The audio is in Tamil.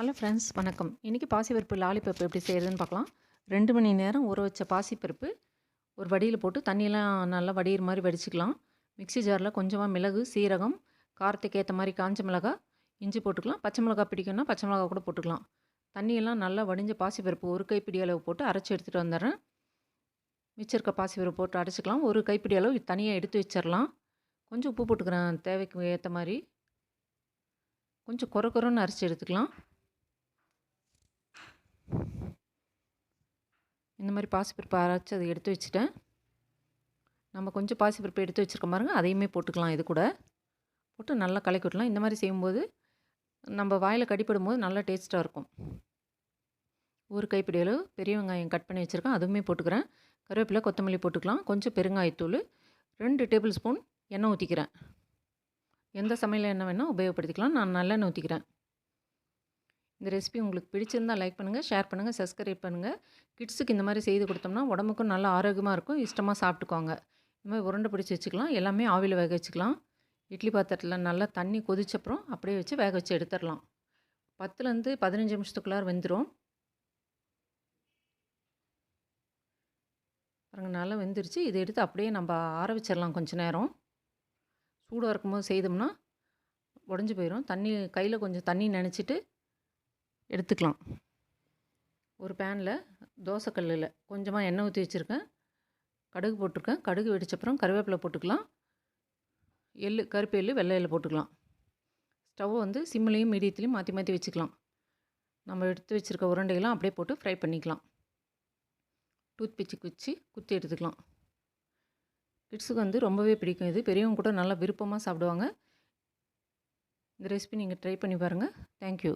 ஹலோ ஃப்ரெண்ட்ஸ் வணக்கம். இன்றைக்கி பாசிப்பருப்பு லாலிபப்பு எப்படி செய்கிறதுன்னு பார்க்கலாம். ரெண்டு மணி நேரம் ஊற வச்ச பாசிப்பருப்பு ஒரு வடியில் போட்டு தண்ணியெல்லாம் நல்லா வடிகிற மாதிரி வடிச்சுக்கலாம். மிக்ஸி ஜாரில் கொஞ்சமாக மிளகு சீரகம் காரத்துக்கு ஏற்ற மாதிரி காஞ்ச மிளகா இஞ்சி போட்டுக்கலாம். பச்சை மிளகா பிடிக்கும்னா பச்சை மிளகா கூட போட்டுக்கலாம். தண்ணியெல்லாம் நல்லா வடிஞ்ச பாசிப்பருப்பு ஒரு கைப்பிடி அளவு போட்டு அரைச்சி எடுத்துகிட்டு வந்துடுறேன். மிச்சம் இருக்க பாசிப்பருப்பு போட்டு அரைச்சிக்கலாம். ஒரு கைப்பிடி அளவு தனியாக எடுத்து வச்சிடலாம். கொஞ்சம் உப்பு போட்டுக்கிறேன் தேவைக்கு ஏற்ற மாதிரி. கொஞ்சம் குறை குறைன்னு அரைச்சி எடுத்துக்கலாம். இந்த மாதிரி பாசிப்பருப்பு அரைச்சி அதை எடுத்து வச்சுட்டேன். நம்ம கொஞ்சம் பாசிப்பருப்பு எடுத்து வச்சுருக்க பாருங்க அதையுமே போட்டுக்கலாம் இது கூட. போட்டு நல்லா கலக்கி விட்டலாம். இந்த மாதிரி செய்யும்போது நம்ம வாயில் கடிப்படும் போது நல்லா டேஸ்ட்டாக இருக்கும். ஒரு கைப்பிடி அளவு பெரிய வெங்காயம் கட் பண்ணி வச்சுருக்கேன். அதுவுமே போட்டுக்கிறேன். கருவேப்பிலை கொத்தமல்லி போட்டுக்கலாம். கொஞ்சம் பெருங்காயத்தூள் ரெண்டு டேபிள் ஸ்பூன் எண்ணெய் ஊற்றிக்கிறேன் எந்த சமையல் எண்ணெய் வேணால் உபயோகப்படுத்திக்கலாம். நான் நல்லெண்ணெய் ஊற்றிக்கிறேன் இந்த ரெசிபி உங்களுக்கு பிடிச்சிருந்தால் லைக் பண்ணுங்கள் ஷேர் பண்ணுங்கள் சப்ஸ்கிரைப் பண்ணுங்கள் கிட்ஸுக்கு இந்த மாதிரி செய்து கொடுத்தோம்னா உடம்புக்கும் நல்லா ஆரோக்கியமாக இருக்கும் இஷ்டமாக சாப்பிட்டுக்குவாங்க இந்த மாதிரி உருண்டை பிடிச்சி வச்சுக்கலாம் எல்லாமே ஆவியில் வேக வச்சுக்கலாம். இட்லி பாத்திரத்தில் நல்லா தண்ணி கொதிச்சப்புறம் அப்படியே வச்சு வேக வச்சு எடுத்துடலாம். பத்துலேருந்து பதினஞ்சு நிமிஷத்துக்குள்ளார வெந்துடும் பாருங்கள் நல்லா வெந்துருச்சு. இதை எடுத்து அப்படியே நம்ம ஆற வச்சிடலாம் கொஞ்சம் நேரம். சூடாக இருக்கும்போது செய்தோம்னா உடஞ்சி போயிடும் தண்ணி கையில் கொஞ்சம் தண்ணி நினச்சிட்டு எடுத்துக்கலாம். ஒரு பேனில் தோசைக்கல்லில் கொஞ்சமாக எண்ணெய் ஊற்றி வச்சுருக்கேன். கடுகு போட்டிருக்கேன். கடுகு வெடிச்சப்புறம் கருவேப்பிலை போட்டுக்கலாம். எள்ளு கருப்பு எள்ளு வெள்ளை எள்ளு போட்டுக்கலாம். ஸ்டவ் வந்து சிம்மிலையும் மீடியத்துலையும் மாற்றி மாற்றி வச்சுக்கலாம். நம்ம எடுத்து வச்சுருக்க உருண்டையெல்லாம் அப்படியே போட்டு ஃப்ரை பண்ணிக்கலாம். டூத் பிச்சு குச்சி குத்தி எடுத்துக்கலாம். கிட்ஸுக்கு வந்து ரொம்பவே பிடிக்கும் இது. பெரியவங்க கூட நல்லா விருப்பமாக சாப்பிடுவாங்க. இந்த ரெசிபி நீங்கள் ட்ரை பண்ணி பாருங்கள் தேங்க்யூ